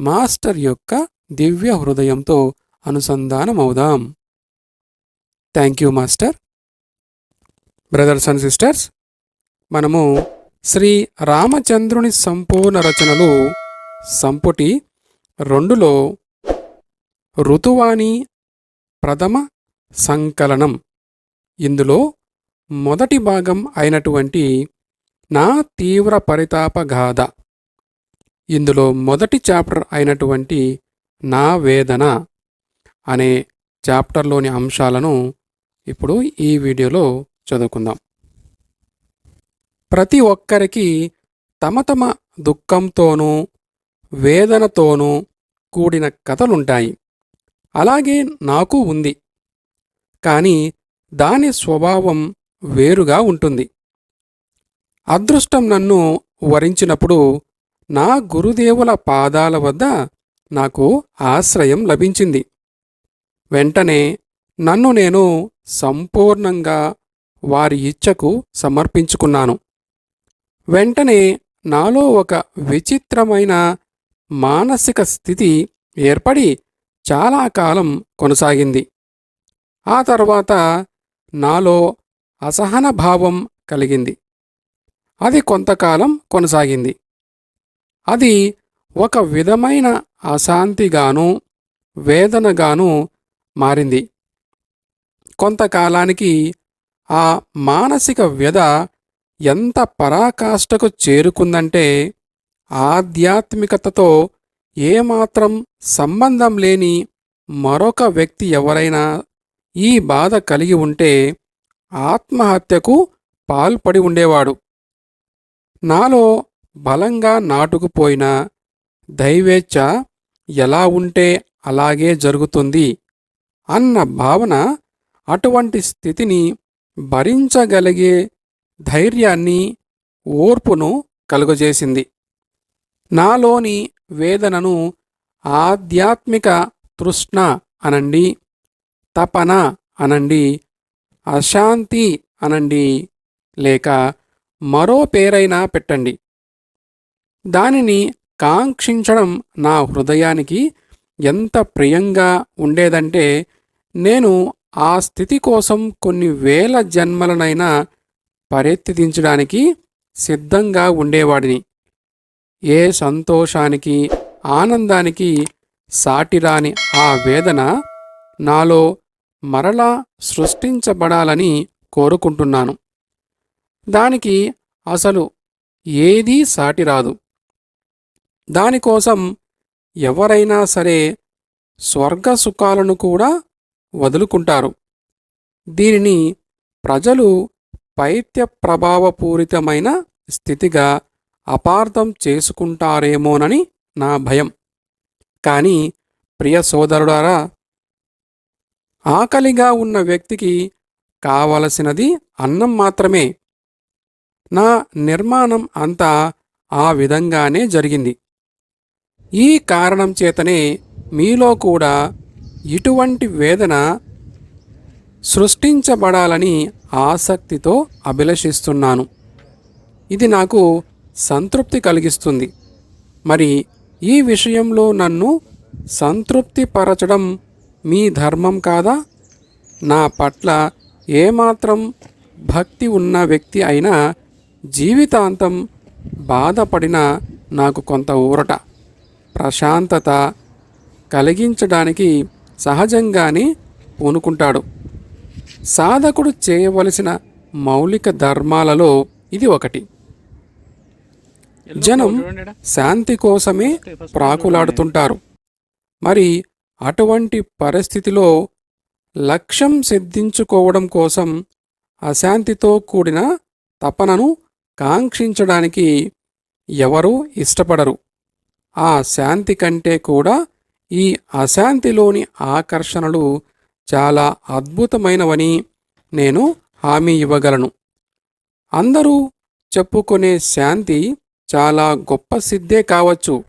Master యొక్క దివ్య హృదయంతో అనుసంధానమవుదాం. Thank you master. Brothers and sisters మనము శ్రీ రామచంద్రుని సంపూర్ణ రచనలు సంపుటి రెండులో ఋతువాణి ప్రథమ సంకలనం. ఇందులో మొదటి భాగం అయినటువంటి నా తీవ్ర పరితాప గాథ ఇందులో మొదటి చాప్టర్ అయినటువంటి నా వేదన అనే చాప్టర్లోని అంశాలను ఇప్పుడు ఈ వీడియోలో చదువుకుందాం. ప్రతి ఒక్కరికి తమ తమ దుఃఖంతోనూ వేదనతోనూ కూడిన కథలుంటాయి. అలాగే నాకు ఉంది. కానీ దాని స్వభావం వేరుగా ఉంటుంది. అదృష్టం నన్ను వరించినప్పుడు నా గురుదేవుల పాదాల వద్ద నాకు ఆశ్రయం లభించింది. వెంటనే నన్ను నేను సంపూర్ణంగా వారి ఇచ్చకు సమర్పించుకున్నాను. వెంటనే నాలో ఒక విచిత్రమైన మానసిక స్థితి ఏర్పడి చాలా కాలం కొనసాగింది. ఆ తర్వాత నాలో అసహన భావం కలిగింది. అది కొంతకాలం కొనసాగింది. అది ఒక విధమైన అశాంతిగాను వేదనగాను మారింది. కొంతకాలానికి ఆ మానసిక వ్యధ ఎంత పరాకాష్ఠకు చేరుకుందంటే ఆధ్యాత్మికతతో ఏమాత్రం సంబంధం లేని మరొక వ్యక్తి ఎవరైనా ఈ బాధ కలిగి ఉంటే ఆత్మహత్యకు పాల్పడి ఉండేవాడు. నాలో బలంగా నాటుకుపోయిన దైవేచ్ఛ ఎలా ఉంటే అలాగే జరుగుతుంది అన్న భావన అటువంటి స్థితిని భరించగలిగే ధైర్యాన్ని ఓర్పును కలుగజేసింది. నాలోని వేదనను ఆధ్యాత్మిక తృష్ణ అనండి తపన అనండి అశాంతి అనండి లేక మరో పేరైనా పెట్టండి. దానిని కాంక్షించడం నా హృదయానికి ఎంత ప్రియంగా ఉండేదంటే నేను ఆ స్థితి కోసం కొన్ని వేల జన్మలనైనా పరిత్యజించడానికి సిద్ధంగా ఉండేవాడిని. ఏ సంతోషానికి ఆనందానికి సాటిరాని ఆ వేదన నాలో మరలా సృష్టించబడాలని కోరుకుంటున్నాను. దానికి అసలు ఏదీ సాటిరాదు దానికోసం ఎవరైనా సరే స్వర్గ సుఖాలను కూడా వదులుకుంటారు. దీనిని ప్రజలు పైత్య ప్రభావపూరితమైన స్థితిగా అపార్థం చేసుకుంటారేమోనని నా భయం. కానీ ప్రియ సోదరుడారా ఆకలిగా ఉన్న వ్యక్తికి కావలసినది అన్నం మాత్రమే. నా నిర్మాణం అంతా ఆ విధంగానే జరిగింది. ఈ కారణం చేతనే మీలో కూడా ఇటువంటి వేదన సృష్టించబడాలని ఆసక్తితో అభిలషిస్తున్నాను. ఇది నాకు సంతృప్తి కలిగిస్తుంది. మరి ఈ విషయంలో నన్ను సంతృప్తిపరచడం మీ ధర్మం కాదా? నా పట్ల ఏమాత్రం భక్తి ఉన్న వ్యక్తి అయినా జీవితాంతం బాధపడిన నాకు కొంత ఊరట. ప్రశాంతత కలిగించడానికి సహజంగానే పూనుకుంటాడు. సాధకుడు చేయవలసిన మౌలిక ధర్మాలలో ఇది ఒకటి. జనం శాంతి కోసమే ప్రాకులాడుతుంటారు. మరి అటువంటి పరిస్థితిలో లక్ష్యం సిద్ధించుకోవడం కోసం అశాంతితో కూడిన తపనను కాంక్షించడానికి ఎవరూ ఇష్టపడరు. ఆ శాంతి కంటే కూడా ఈ అశాంతిలోని ఆకర్షణలు చాలా అద్భుతమైనవని నేను హామీ ఇవ్వగలను. అందరూ చెప్పుకునే శాంతి చాలా గొప్ప సిద్ధే కావచ్చు.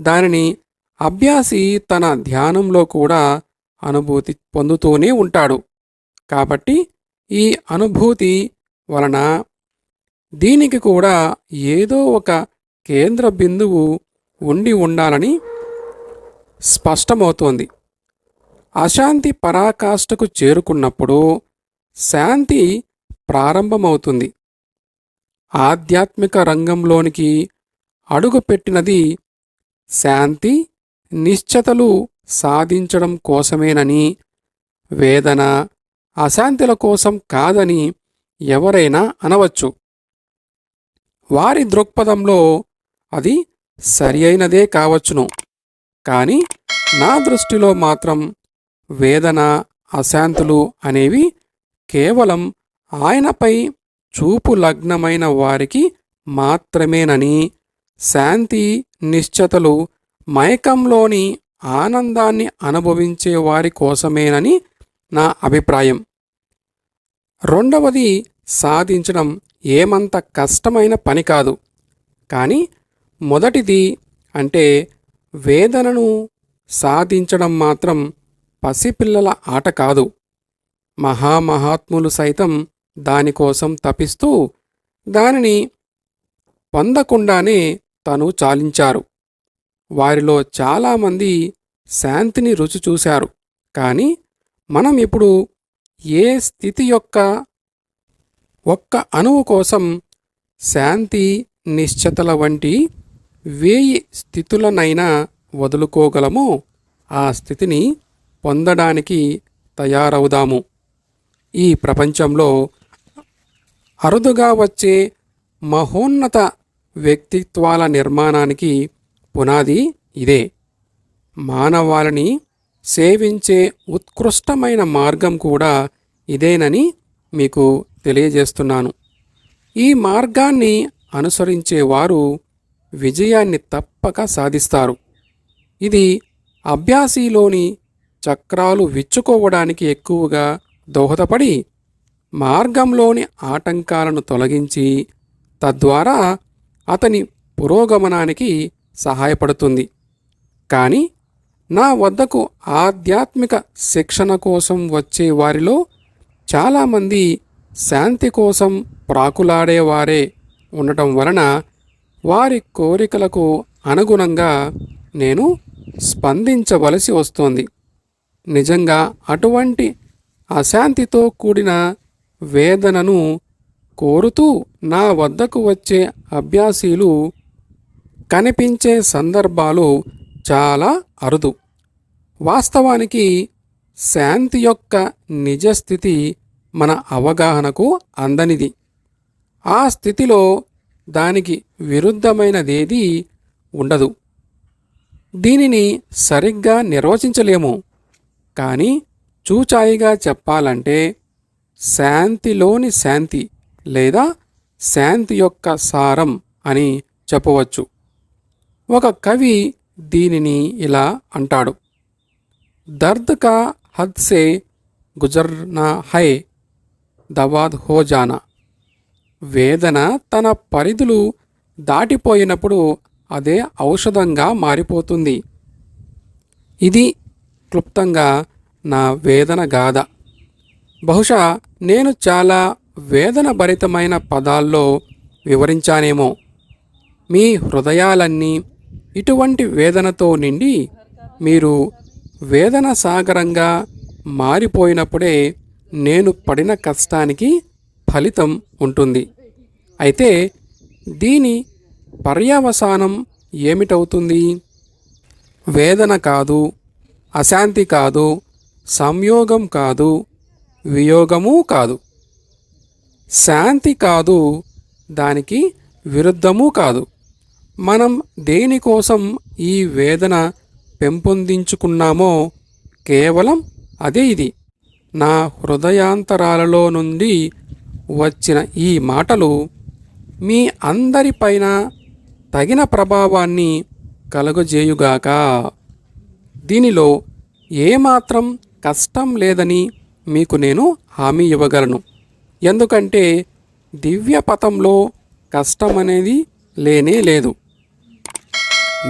దానిని అభ్యాసి తన ధ్యానంలో కూడా అనుభూతి పొందుతూనే ఉంటాడు. కాబట్టి ఈ అనుభూతి వలన దీనికి కూడా ఏదో ఒక కేంద్ర బిందువు ఉండి ఉండాలని స్పష్టమవుతోంది. అశాంతి పరాకాష్ఠకు చేరుకున్నప్పుడు శాంతి ప్రారంభమవుతుంది. ఆధ్యాత్మిక రంగంలోనికి అడుగుపెట్టినది శాంతి నిశ్చతలు సాధించడం కోసమేనని వేదన అశాంతుల కోసం కాదని ఎవరైనా అనవచ్చు. వారి దృక్పథంలో అది సరి అయినదే కావచ్చును. కానీ నా దృష్టిలో మాత్రం వేదన అశాంతులు అనేవి కేవలం ఆయనపై చూపు లగ్నమైన వారికి మాత్రమేనని శాంతి నిశ్చతలు మయకంలోని ఆనందాన్ని అనుభవించే వారి కోసమేనని నా అభిప్రాయం. రెండవది సాధించడం ఏమంత కష్టమైన పని కాదు. కానీ మొదటిది అంటే వేదనను సాధించడం మాత్రం పసిపిల్లల ఆట కాదు. మహామహాత్ములు సైతం దానికోసం తపిస్తూ దానిని పొందకుండానే తను చాలించారు. వారిలో చాలామంది శాంతిని రుచి చూశారు. కానీ మనం ఇప్పుడు ఏ స్థితి యొక్క ఒక్క అణువు కోసం శాంతి నిశ్చతల వంటి వేయి స్థితులనైనా వదులుకోగలమో ఆ స్థితిని పొందడానికి తయారవుదాము. ఈ ప్రపంచంలో అరుదుగా వచ్చే మహోన్నత వ్యక్తిత్వాల నిర్మాణానికి పునాది ఇదే. మానవాళిని సేవించే ఉత్కృష్టమైన మార్గం కూడా ఇదేనని మీకు తెలియజేస్తున్నాను. ఈ మార్గాన్ని అనుసరించేవారు విజయాన్ని తప్పక సాధిస్తారు. ఇది అభ్యాసీలోని చక్రాలు విచ్చుకోవడానికి ఎక్కువగా దోహదపడి మార్గంలోని ఆటంకాలను తొలగించి తద్వారా అతని పురోగమనానికి సహాయపడుతుంది. కానీ నా వద్దకు ఆధ్యాత్మిక శిక్షణ కోసం వచ్చే వారిలో చాలామంది శాంతి కోసం ప్రాకులాడేవారే ఉండటం వలన వారి కోరికలకు అనుగుణంగా నేను స్పందించవలసి వస్తోంది. నిజంగా అటువంటి అశాంతితో కూడిన వేదనను కోరుతూ నా వద్దకు వచ్చే అభ్యాసీలు కనిపించే సందర్భాలు చాలా అరుదు. వాస్తవానికి శాంతి యొక్క నిజస్థితి మన అవగాహనకు అందనిది. ఆ స్థితిలో దానికి విరుద్ధమైనదేదీ ఉండదు. దీనిని సరిగ్గా నిర్వచించలేము. కానీ చూచాయిగా చెప్పాలంటే శాంతిలోని శాంతి లేదా శాంతి యొక్క సారం అని చెప్పవచ్చు. ఒక కవి దీనిని ఇలా అంటాడు. దర్ద్ కా హద్ సే గుజర్నా హై దవాద్ హో జానా. వేదన తన పరిధులు దాటిపోయినప్పుడు అదే ఔషధంగా మారిపోతుంది. ఇది క్లుప్తంగా నా వేదన గాథ. బహుశా నేను చాలా వేదన భరితమైన పదాల్లో వివరించానేమో. మీ హృదయాలన్నీ ఇటువంటి వేదనతో నిండి మీరు వేదన సాగరంగా మారిపోయినప్పుడే నేను పడిన కష్టానికి ఫలితం ఉంటుంది. అయితే దీని పర్యవసానం ఏమిటవుతుంది? వేదన కాదు అశాంతి కాదు సంయోగం కాదు వియోగము కాదు. శాంతి కాదు దానికి విరుద్ధము కాదు. మనం దేనికోసం ఈ వేదన పెంపొందించుకున్నామో కేవలం అదే ఇది. నా హృదయాంతరాలలో నుండి వచ్చిన ఈ మాటలు మీ అందరిపైన తగిన ప్రభావాన్ని కలుగజేయుగాక. దీనిలో ఏమాత్రం కష్టం లేదని మీకు నేను హామీ ఇవ్వగలను. ఎందుకంటే దివ్య పథంలో కష్టం అనేది లేనే లేదు.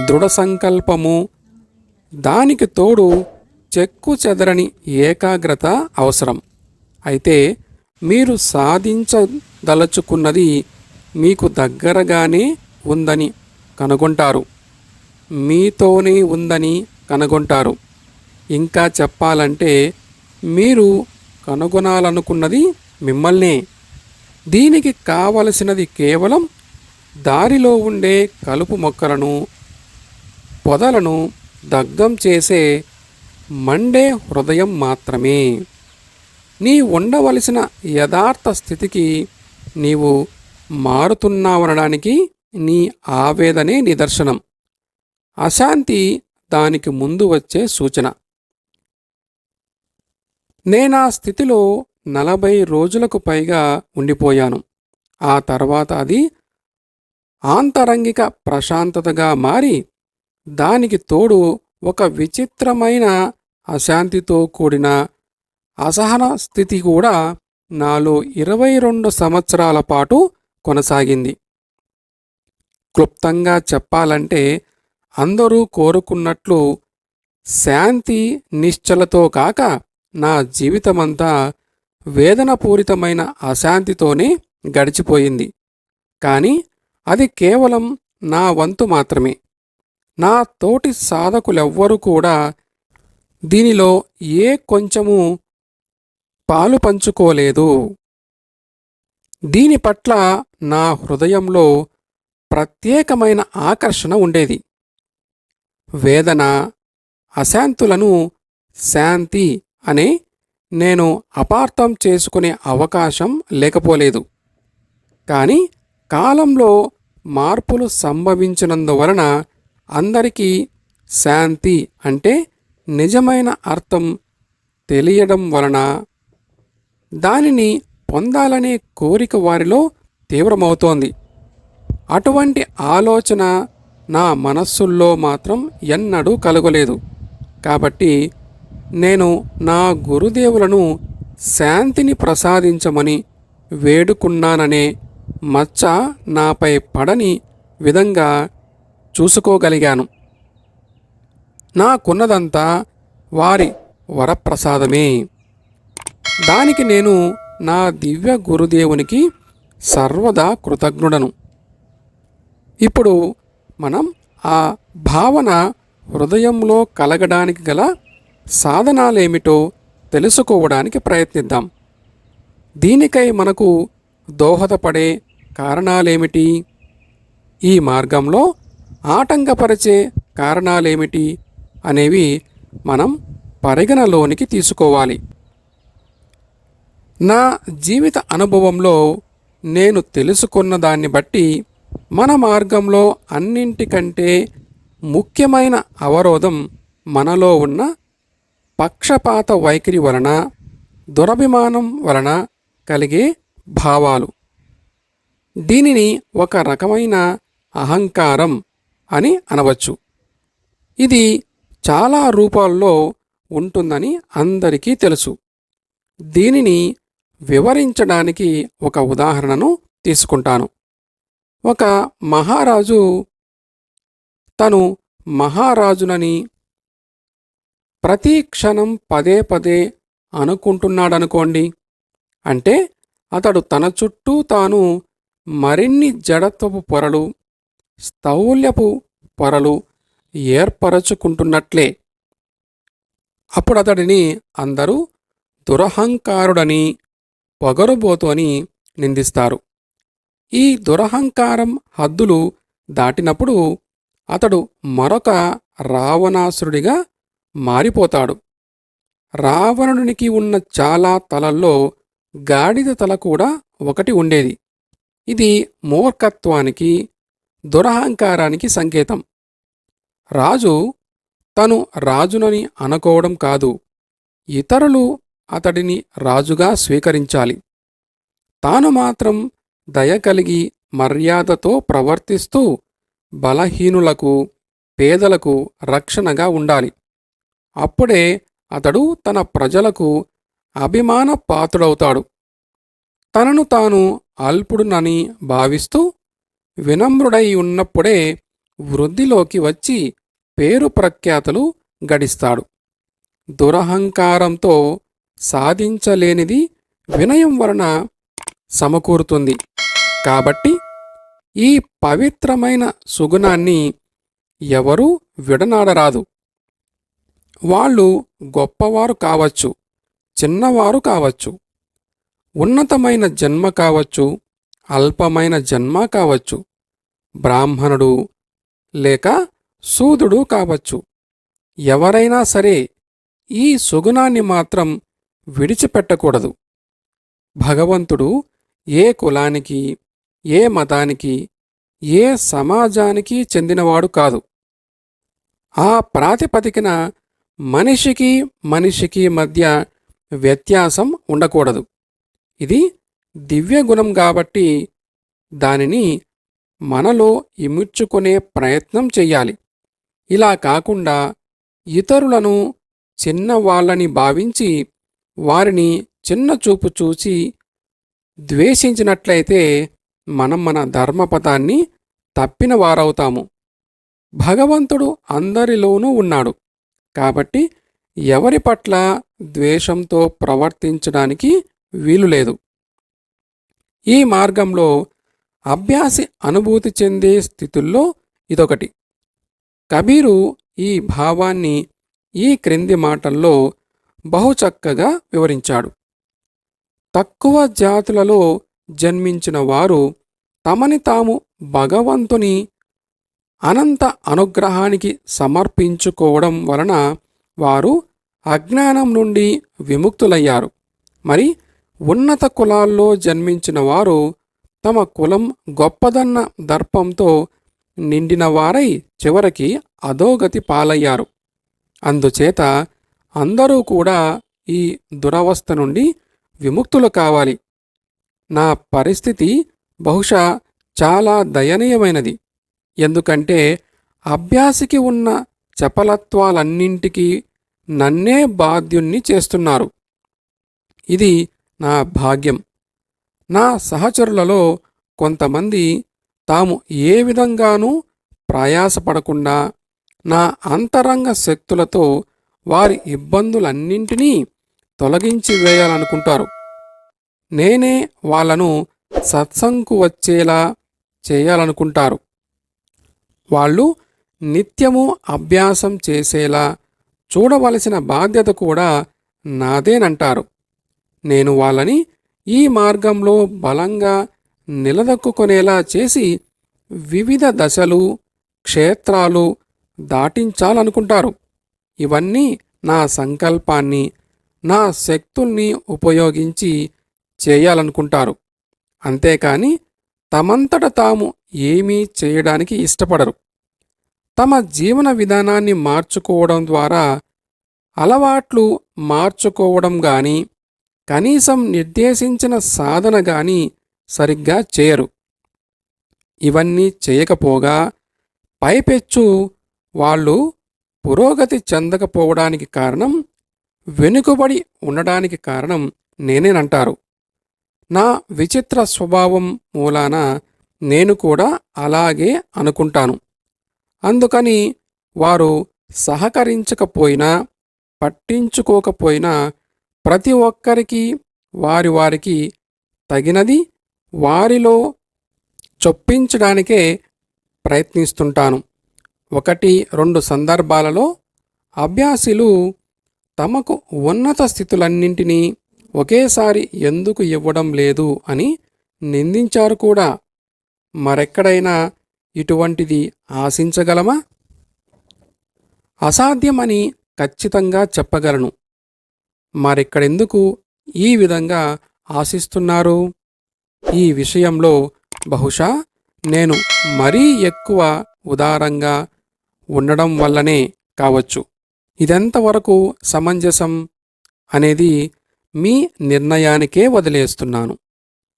దృఢ సంకల్పము దానికి తోడు చెక్కు చెదరని ఏకాగ్రత అవసరం. అయితే మీరు సాధించదలుచుకున్నది మీకు దగ్గరగానే ఉందని కనుగొంటారు. మీతోనే ఉందని కనుగొంటారు. ఇంకా చెప్పాలంటే మీరు కనుగొనాలనుకున్నది మిమ్మల్నే. దీనికి కావలసినది కేవలం దారిలో ఉండే కలుపు మొక్కలను పొదలను దగ్ధం చేసే మండే హృదయం మాత్రమే. నీ ఉండవలసిన యథార్థ స్థితికి నీవు మారుతున్నావనడానికి నీ ఆవేదనే నిదర్శనం. అశాంతి దానికి ముందు వచ్చే సూచన. నేనా స్థితిలో నలభై రోజులకు పైగా ఉండిపోయాను. ఆ తర్వాత అది ఆంతరంగిక ప్రశాంతతగా మారి దానికి తోడు ఒక విచిత్రమైన అశాంతితో కూడిన అసహన స్థితి కూడా నాలో ఇరవై రెండు సంవత్సరాల పాటు కొనసాగింది. క్లుప్తంగా చెప్పాలంటే అందరూ కోరుకున్నట్లు శాంతి నిశ్చలతో కాక నా జీవితమంతా వేదనపూరితమైన అశాంతితోనే గడిచిపోయింది. కానీ అది కేవలం నా వంతు మాత్రమే. నా తోటి సాధకులెవ్వరూ కూడా దీనిలో ఏ కొంచెము పాలు పంచుకోలేదు. దీని పట్ల నా హృదయంలో ప్రత్యేకమైన ఆకర్షణ ఉండేది. వేదన అశాంతులను శాంతి అనే నేను అపార్థం చేసుకునే అవకాశం లేకపోలేదు. కానీ కాలంలో మార్పులు సంభవించినందువలన అందరికీ శాంతి అంటే నిజమైన అర్థం తెలియడం వలన దానిని పొందాలనే కోరిక వారిలో తీవ్రమవుతోంది. అటువంటి ఆలోచన నా మనస్సుల్లో మాత్రం ఎన్నడూ కలగలేదు. కాబట్టి నేను నా గురుదేవులను శాంతిని ప్రసాదించమని వేడుకున్నాననే మచ్చ నాపై పడని విధంగా చూసుకోగలిగాను. నాకున్నదంతా వారి వరప్రసాదమే. దానికి నేను నా దివ్య గురుదేవునికి సర్వదా కృతజ్ఞుడను. ఇప్పుడు మనం ఆ భావన హృదయంలో కలగడానికి గల సాధనాలేమిటో తెలుసుకోవడానికి ప్రయత్నిద్దాం. దీనికై మనకు దోహదపడే కారణాలేమిటి? ఈ మార్గంలో ఆటంకపరిచే కారణాలేమిటి అనేవి మనం పరిగణలోనికి తీసుకోవాలి. నా జీవిత అనుభవంలో నేను తెలుసుకున్న దాన్ని బట్టి మన మార్గంలో అన్నింటికంటే ముఖ్యమైన అవరోధం మనలో ఉన్న పక్షపాత వైఖరి వలన దురభిమానం వలన కలిగే భావాలు. దీనిని ఒక రకమైన అహంకారం అని అనవచ్చు. ఇది చాలా రూపాల్లో ఉంటుందని అందరికీ తెలుసు. దీనిని వివరించడానికి ఒక ఉదాహరణను తీసుకుంటాను. ఒక మహారాజు తను మహారాజునని ప్రతి క్షణం పదే పదే అనుకుంటున్నాడనుకోండి. అంటే అతడు తన చుట్టూ తాను మరిన్ని జడత్వపు పొరలు స్థౌల్యపు పొరలు ఏర్పరచుకుంటున్నట్లే. అప్పుడు అతడిని అందరూ దురహంకారుడని పొగరుబోతు అని నిందిస్తారు. ఈ దురహంకారం హద్దులు దాటినప్పుడు అతడు మరొక రావణాసురుడిగా మారిపోతాడు. రావణునికి ఉన్న చాలా తలల్లో గాడిద తల కూడా ఒకటి ఉండేది. ఇది మూర్ఖత్వానికి దురహంకారానికి సంకేతం. రాజు తను రాజునని అనుకోవడం కాదు. ఇతరులు అతడిని రాజుగా స్వీకరించాలి. తాను మాత్రం దయ కలిగి మర్యాదతో ప్రవర్తిస్తూ బలహీనులకు పేదలకు రక్షణగా ఉండాలి. అప్పుడే అతడు తన ప్రజలకు అభిమాన పాత్రుడవుతాడు. తనను తాను అల్పుడునని భావిస్తూ వినమ్రుడై ఉన్నప్పుడే వృద్ధిలోకి వచ్చి పేరు ప్రఖ్యాతులు గడిస్తాడు. దురహంకారంతో సాధించలేనిది వినయం వలన సమకూరుతుంది. కాబట్టి ఈ పవిత్రమైన సుగుణాన్ని ఎవరూ విడనాడరాదు. వాళ్ళు గొప్పవారు కావచ్చు చిన్నవారు కావచ్చు ఉన్నతమైన జన్మ కావచ్చు అల్పమైన జన్మ కావచ్చు బ్రాహ్మణుడు లేక సూదుడు కావచ్చు. ఎవరైనా సరే ఈ సుగుణాన్ని మాత్రం విడిచిపెట్టకూడదు. భగవంతుడు ఏ కులానికి ఏ మతానికి ఏ సమాజానికి చెందినవాడు కాదు. ఆ ప్రాతిపదికన మనిషికి మనిషికి మధ్య వ్యత్యాసం ఉండకూడదు. ఇది దివ్య గుణం కాబట్టి దానిని మనలో ఇముడ్చుకునే ప్రయత్నం చెయ్యాలి. ఇలా కాకుండా ఇతరులను చిన్నవాళ్ళని భావించి వారిని చిన్న చూపు చూసి ద్వేషించినట్లయితే మనం మన ధర్మపథాన్ని తప్పిన వారవుతాము. భగవంతుడు అందరిలోనూ ఉన్నాడు. కాబట్టి ఎవరి పట్ల ద్వేషంతో ప్రవర్తించడానికి వీలు లేదు. ఈ మార్గంలో అభ్యాసి అనుభూతి చెందే స్థితుల్లో ఇదొకటి. కబీరు ఈ భావాన్ని ఈ క్రింది మాటల్లో బహుచక్కగా వివరించాడు. తక్కువ జాతులలో జన్మించిన వారు తమని తాము భగవంతుని అనంత అనుగ్రహానికి సమర్పించుకోవడం వలన వారు అజ్ఞానం నుండి విముక్తులయ్యారు. మరి ఉన్నత కులాల్లో జన్మించిన వారు తమ కులం గొప్పదన్న దర్పంతో నిండిన వారై చివరికి అధోగతి పాలయ్యారు. అందుచేత అందరూ కూడా ఈ దురవస్థ నుండి విముక్తులు కావాలి. నా పరిస్థితి బహుశా చాలా దయనీయమైనది. ఎందుకంటే అభ్యాసికి ఉన్న చపలత్వాలన్నింటికీ నన్నే బాధ్యుణ్ణి చేస్తున్నారు. ఇది నా భాగ్యం. నా సహచరులలో కొంతమంది తాము ఏ విధంగానూ ప్రయాసపడకుండా నా అంతరంగ శక్తులతో వారి ఇబ్బందులన్నింటినీ తొలగించి వేయాలనుకుంటారు. నేనే వాళ్ళను సత్సంకు వచ్చేలా చేయాలనుకుంటారు. వాళ్ళు నిత్యము అభ్యాసం చేసేలా చూడవలసిన బాధ్యత కూడా నాదేనంటారు. నేను వాళ్ళని ఈ మార్గంలో బలంగా నిలదొక్కునేలా చేసి వివిధ దశలు క్షేత్రాలు దాటించాలనుకుంటారు. ఇవన్నీ నా సంకల్పాన్ని నా శక్తుల్ని ఉపయోగించి చేయాలనుకుంటారు. అంతేకాని తమంతట తాము ఏమీ చేయడానికి ఇష్టపడరు. తమ జీవన విధానాన్ని మార్చుకోవడం ద్వారా అలవాట్లు మార్చుకోవడం గాని కనీసం నిర్దేశించిన సాధన గాని సరిగ్గా చేయరు. ఇవన్నీ చేయకపోగా పైపెచ్చు వాళ్ళు పురోగతి చెందకపోవడానికి కారణం వెనుకబడి ఉండడానికి కారణం నేనేనంటారు. నా విచిత్ర స్వభావం మూలాన నేను కూడా అలాగే అనుకుంటాను. అందుకని వారు సహకరించకపోయినా పట్టించుకోకపోయినా ప్రతి ఒక్కరికి వారి వారికి తగినది వారిలో చొప్పించడానికే ప్రయత్నిస్తుంటాను. ఒకటి రెండు సందర్భాలలో అభ్యాసులు తమకు ఉన్నత స్థితులన్నింటినీ ఒకేసారి ఎందుకు ఇవ్వడం లేదు అని నిందించారు కూడా. మరెక్కడైనా ఇటువంటిది ఆశించగలమా? అసాధ్యమని ఖచ్చితంగా చెప్పగలను. మరిక్కడెందుకు ఈ విధంగా ఆశిస్తున్నారు? ఈ విషయంలో బహుశా నేను మరీ ఎక్కువ ఉదారంగా ఉండడం వల్లనే కావచ్చు. ఇదెంతవరకు సమంజసం అనేది మీ నిర్ణయానికే వదిలేస్తున్నాను.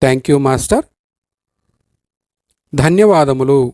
Thank you master. ధన్యవాదములు.